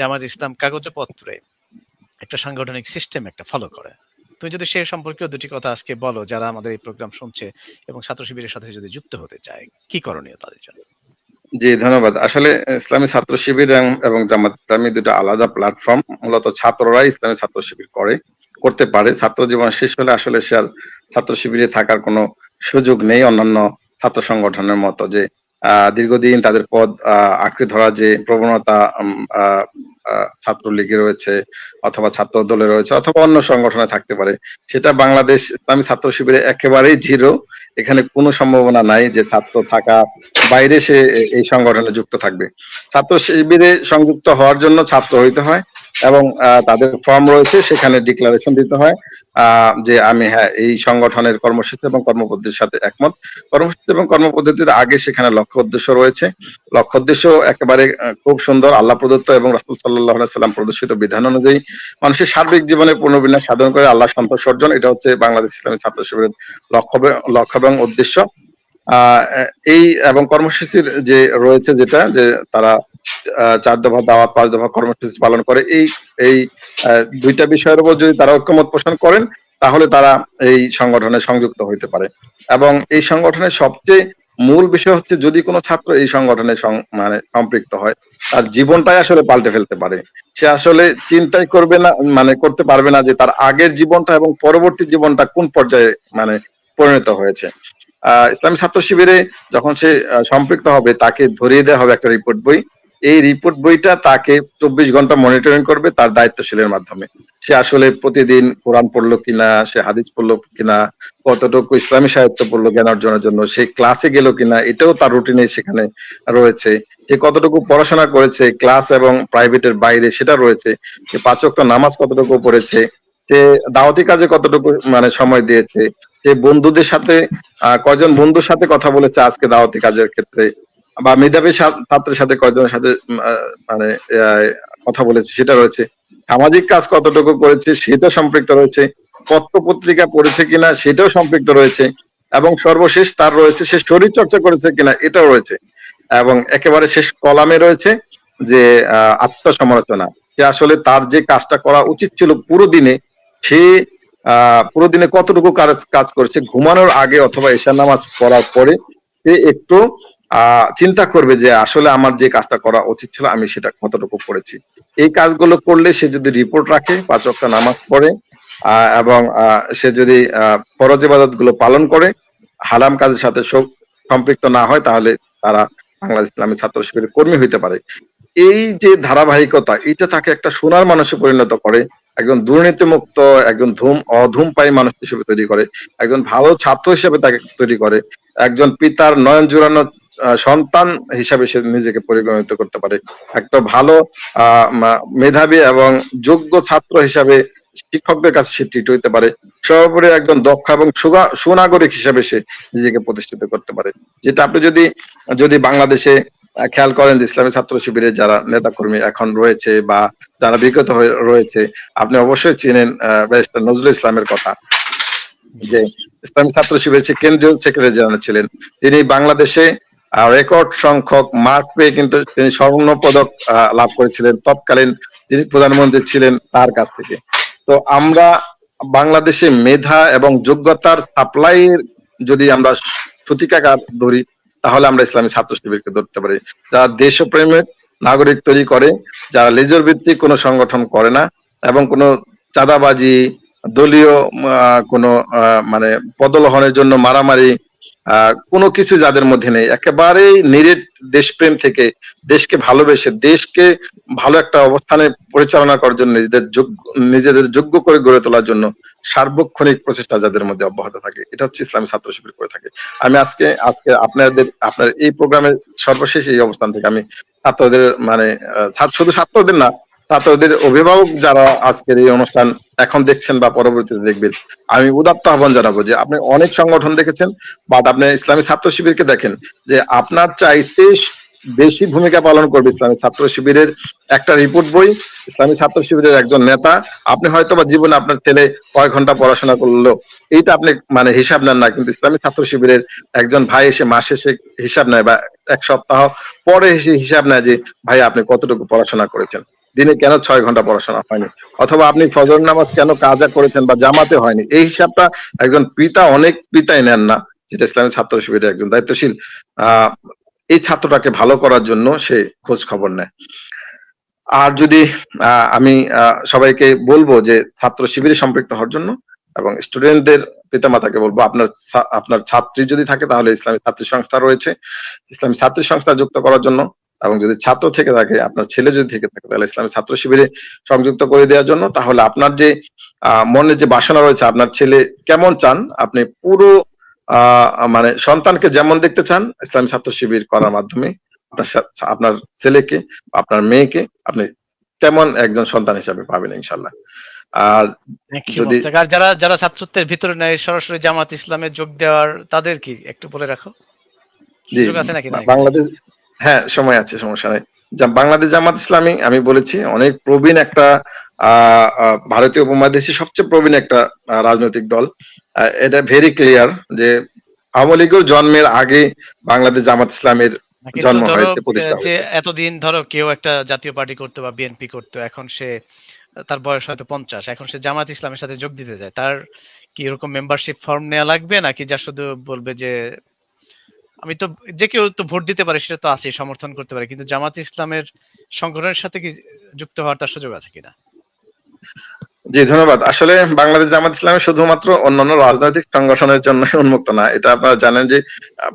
জামাত ইসলাম কাগজপত্রে একটা সাংগঠনিক সিস্টেম একটা ফলো করে। তুমি যদি সে সম্পর্কেও দুটি কথা আজকে বলো, যারা আমাদের এই প্রোগ্রাম শুনছে এবং ছাত্র শিবিরের সাথে যদি যুক্ত হতে চায়, কি করণীয় তাদের জন্য? জি, ধন্যবাদ। আসলে ইসলামী ছাত্র শিবির এবং- জামাত ইসলামী দুটো আলাদা প্ল্যাটফর্ম মূলত ছাত্ররাই ইসলামী ছাত্র শিবির করে, করতে পারে। ছাত্র জীবন শেষ হলে আসলে সে আর ছাত্র শিবিরে থাকার কোনো সুযোগ নেই অন্যান্য ছাত্র সংগঠনের মতো যে দীর্ঘদিন তাদের পদ আঁকড়ে ধরা যে প্রবণতা ছাত্রলীগে রয়েছে অথবা ছাত্র দলে রয়েছে অথবা অন্য সংগঠনে থাকতে পারে। সেটা বাংলাদেশ ইসলামী ছাত্র শিবিরে একেবারেই জিরো এখানে কোনো সম্ভাবনা নাই যে ছাত্র থাকা বাইরে সে এই সংগঠনে যুক্ত থাকবে। ছাত্র শিবিরে সংযুক্ত হওয়ার জন্য ছাত্র হইতে হয়। এবং তাদের ফর্ম রয়েছে, সেখানে ডিক্লারেশন দিতে হয় যে আমি হ্যাঁ এই সংগঠনের কর্মসূচি এবং কর্মপদ্ধতির সাথে একমত। কর্মসূচি এবং কর্মপদ্ধতির আগে সেখানে লক্ষ্য উদ্দেশ্য রয়েছে। লক্ষ্য উদ্দেশ্য একেবারে খুব সুন্দর। আল্লাহ প্রদত্ত এবং রাসুল সাল্লাহ সাল্লাম প্রদর্শিত বিধান অনুযায়ী মানুষের সার্বিক জীবনে পুনর্বিন্যাস সাধন করে আল্লাহ সন্তোষ অর্জন, এটা হচ্ছে বাংলাদেশ ইসলামী ছাত্র শিবিরের লক্ষ্য লক্ষ্য এবং উদ্দেশ্য। এই এবং কর্মসূচির যে রয়েছে যেটা, যে তারা চার দফা দাওয়াত, পাঁচ দফা কর্মসূচি পালন করে। এই এই দুইটা বিষয়ের উপর যদি তারা ঐক্যমত পোষণ করেন, তাহলে তারা এই সংগঠনে সংযুক্ত হইতে পারে। এবং এই সংগঠনের সবচেয়ে মূল বিষয় হচ্ছে, যদি কোনো ছাত্র এই সংগঠনে মানে সম্পৃক্ত হয়, তার জীবনটাই আসলে পাল্টে ফেলতে পারে। সে আসলে চিন্তাই করবে না মানে করতে পারবে না যে তার আগের জীবনটা এবং পরবর্তী জীবনটা কোন পর্যায়ে মানে পরিণত হয়েছে। আহ, ইসলামী ছাত্র শিবিরে যখন সে সম্পৃক্ত হবে, তাকে ধরিয়ে দেওয়া হবে একটা রিপোর্ট বই। এই রিপোর্ট বইটা তাকে চব্বিশ ঘণ্টা মনিটরিং করবে তার দায়িত্বশীলের মাধ্যমে। সে আসলে প্রতিদিন কোরআন পড়ল কিনা সে হাদিস পড়ল কিনা কতটুকু ইসলামী সাহিত্য পড়ল জ্ঞান অর্জনের জন্য সে ক্লাসে গেল কিনা এটাও তার রুটিনে সেখানে রয়েছে। সে কতটুকু পড়াশোনা করেছে ক্লাস এবং প্রাইভেটের বাইরে সেটা রয়েছে। সে পাঁচক নামাজ কতটুকু পড়েছে সে দাওয়াতি কাজে কতটুকু মানে সময় দিয়েছে সে বন্ধুদের সাথে আহ, কয়জন বন্ধুর সাথে কথা বলেছে আজকে দাওয়াতি কাজের ক্ষেত্রে বা মেধাবী ছাত্রের সাথে কয়জনের সাথে মানে কথা বলেছে, সেটা রয়েছে। সামাজিক কাজ কতটুকু করেছে সেটা সম্পৃক্ত রয়েছে। পত্র পত্রিকা পড়েছে কিনা সেটাও সম্পৃক্ত রয়েছে। এবং সর্বশেষ তার রয়েছে, সে শরীর চর্চা করেছে কিনা এটাও রয়েছে। এবং একেবারে শেষ কলামে রয়েছে যে আত্মসমালোচনা। যে আসলে তার যে কাজটা করা উচিত ছিল পুরো দিনে, সে পুরো দিনে কতটুকু কাজ করেছে, ঘুমানোর আগে অথবা এশার নামাজ পড়ার পরে সে একটু চিন্তা করবে যে আসলে আমার যে কাজটা করা উচিত ছিল, আমি সেটা কতটুকু করেছি। এই কাজগুলো করলে সে যদি রিপোর্ট রাখে, পাঁচ ওয়াক্ত নামাজ পড়ে এবং সে যদি ফরজ ইবাদতগুলো পালন করে, হারাম কাজের সাথে সম্পৃক্ত না হয়, তাহলে তারা বাংলাদেশ ইসলামী ছাত্র শিবিরের কর্মী হইতে পারে। এই যে ধারাবাহিকতা, এটা তাকে একটা সোনার মানুষে পরিণত করে, একজন দুর্নীতিমুক্ত, একজন ধূম, অধূমপায়ী মানুষ হিসেবে তৈরি করে, একজন ভালো ছাত্র হিসেবে তাকে তৈরি করে, একজন পিতার নয়ন জুড়ানো সন্তান হিসাবে সে নিজেকে পরিগণিত করতে পারে। একটা ভালো মেধাবী এবং যোগ্য ছাত্র হিসাবে শিক্ষকদের কাছে সে ট্রিট হইতে পারে। সর্বোপরি একজন দক্ষ এবং সুনাগরিক হিসাবে সে নিজেকে প্রতিষ্ঠিত করতে পারে। যেটা আপনি যদি যদি বাংলাদেশে খেয়াল করেন যে ইসলামী ছাত্র শিবিরের যারা নেতাকর্মী এখন রয়েছে বা যারা বিগত হয়ে রয়েছে, আপনি অবশ্যই চিনেন নজরুল ইসলামের কথা। যে ইসলামী ছাত্র শিবিরের কেন্দ্রীয় সেক্রেটারি জেনারেল ছিলেন। তিনি বাংলাদেশে রেকর্ড সংখ্যক মার্ক পেয়ে কিন্তু তিনি স্বর্ণ পদক লাভ করেছিলেন। তৎকালীন যিনি প্রধানমন্ত্রী ছিলেন তার কাছ থেকে। তো আমরা বাংলাদেশে মেধা এবং যোগ্যতার সাপ্লাইয়ের যদি আমরা সূতিকাগার ধরি, তাহলে আমরা ইসলামী ছাত্র শিবিরকে ধরতে পারি। যারা দেশপ্রেমের নাগরিক তৈরি করে, যারা লেজর ভিত্তিক কোনো সংগঠন করে না এবং কোনো চাঁদাবাজি, দলীয় কোনো মানে পদলোহনের জন্য মারামারি কোনো কিছু যাদের মধ্যে নেই। একেবারেই নিরেট দেশপ্রেম থেকে দেশকে ভালোবেসে, দেশকে ভালো একটা অবস্থানে পরিচালনা করার জন্য, নিজেদের যোগ্য নিজেদের যোগ্য করে গড়ে তোলার জন্য সার্বক্ষণিক প্রচেষ্টা যাদের মধ্যে অব্যাহত থাকে। এটা হচ্ছে ইসলামী ছাত্র শিবির করে থাকে। আমি আজকে আজকে আপনাদের, আপনার এই প্রোগ্রামের সর্বশেষ এই অবস্থান থেকে আমি ছাত্রদের মানে শুধু ছাত্রদের না ছাত্রদের অভিভাবক যারা আজকের এই অনুষ্ঠান এখন দেখছেন বা পরবর্তীতে দেখবেন, আমি উদাত্ত আহ্বান জানাব যে আপনি অনেক সংগঠন দেখেছেন, বাট আপনি ইসলামী ছাত্র শিবিরকে দেখেন যে আপনার চাইতে বেশি ভূমিকা পালন করবে ইসলামী ছাত্র শিবিরের একটা রিপোর্ট বই, ইসলামী ছাত্র শিবিরের একজন নেতা। আপনি হয়তো বা জীবনে আপনার ছেলে কয় ঘণ্টা পড়াশোনা করল এইটা আপনি মানে হিসাব নেন না, কিন্তু ইসলামী ছাত্র শিবিরের একজন ভাই এসে মাসে এসে হিসাব নেয় বা এক সপ্তাহ পরে এসে হিসাব নেয় যে ভাই আপনি কতটুকু পড়াশোনা করেছেন। দিনে কেন ছয় ঘণ্টা পড়াশোনা হয়নি? অথবা আপনি ফজর নামাজ কেন কাজা করেছেন বা জামাতে হয়নি? এই হিসাবটা একজন পিতা, অনেক পিতাই নেন না, যেটা ইসলামী ছাত্র শিবিরের একজন দায়িত্বশীল। আহ, এই ছাত্রটাকে ভালো করার জন্য সে খোঁজ খবর নেয়। আর যদি আমি সবাইকে বলব যে ছাত্র শিবিরে সম্পৃক্ত হওয়ার জন্য এবং স্টুডেন্টদের পিতামাতাকে বলব, আপনার আপনার ছাত্রী যদি থাকে তাহলে ইসলামী ছাত্রী সংস্থা রয়েছে। ইসলামী ছাত্রী সংস্থা যুক্ত করার জন্য এবং যদি ছাত্র থেকে থাকে আপনার ছেলে যদি থেকে থাকে তাহলে ইসলামী ছাত্র শিবিরে সংযুক্ত করে দেওয়ার জন্য তাহলে আপনার যে মনে যে বাসনা রয়েছে আপনার ছেলে কেমন চান? আপনি পুরো মানে সন্তানকে যেমন দেখতে চান ইসলামী ছাত্র শিবির করার মাধ্যমে আপনার আপনার ছেলেকে আপনার মেয়েকে আপনি তেমন একজন সন্তান হিসাবে পাবেন ইনশাল্লাহ আর যদি- যারা যারা ছাত্রত্বের ভিতরে নেয় সরাসরি জামাত ইসলামে যোগ দেওয়ার তাদের কি একটু বলে রাখো? বাংলাদেশ হ্যাঁ সময় আছে সমস্যা নেই। যা- বাংলাদেশ জামাত ইসলামী আমি বলেছি অনেক প্রবীণ একটা ভারতীয় উপমহাদেশে সবচেয়ে প্রবীণ একটা রাজনৈতিক দল। এটা ভেরি ক্লিয়ার যে আওয়ামী লীগের জন্মের আগে বাংলাদেশ জামাত ইসলামের জন্ম হয়েছে, প্রতিষ্ঠা যে এতদিন ধরো কেউ একটা জাতীয় পার্টি করতো বা বিএনপি করতো এখন সে তার বয়স হয়তো পঞ্চাশ এখন সে জামাত ইসলামের সাথে যোগ দিতে যায় তার কি এরকম মেম্বারশিপ ফর্ম নেওয়া লাগবে নাকি যা শুধু বলবে যে আমি তো, যে কেউ তো ভোট দিতে পারে, সেটা তো আছে সমর্থন করতে পারে। কিন্তু জামাত ইসলামের সংগঠনের সাথে কি যুক্ত হওয়ার তার সুযোগ আছে কিনা? জি, ধন্যবাদ। আসলে বাংলাদেশ জামাত ইসলামী শুধুমাত্র অন্যান্য রাজনৈতিক সংগঠনের জন্য উন্মুক্ত না। এটা আপনারা জানেন যে,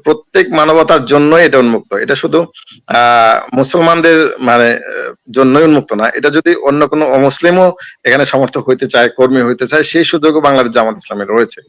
প্রত্যেক মানবতার জন্যই এটা উন্মুক্ত। এটা শুধু মুসলমানদের মানে জন্যই উন্মুক্ত না। এটা যদি অন্য কোনো অমুসলিমও এখানে সমর্থক হইতে চায়, কর্মী হইতে চায়, সেই সুযোগও বাংলাদেশ জামাত ইসলামের রয়েছে।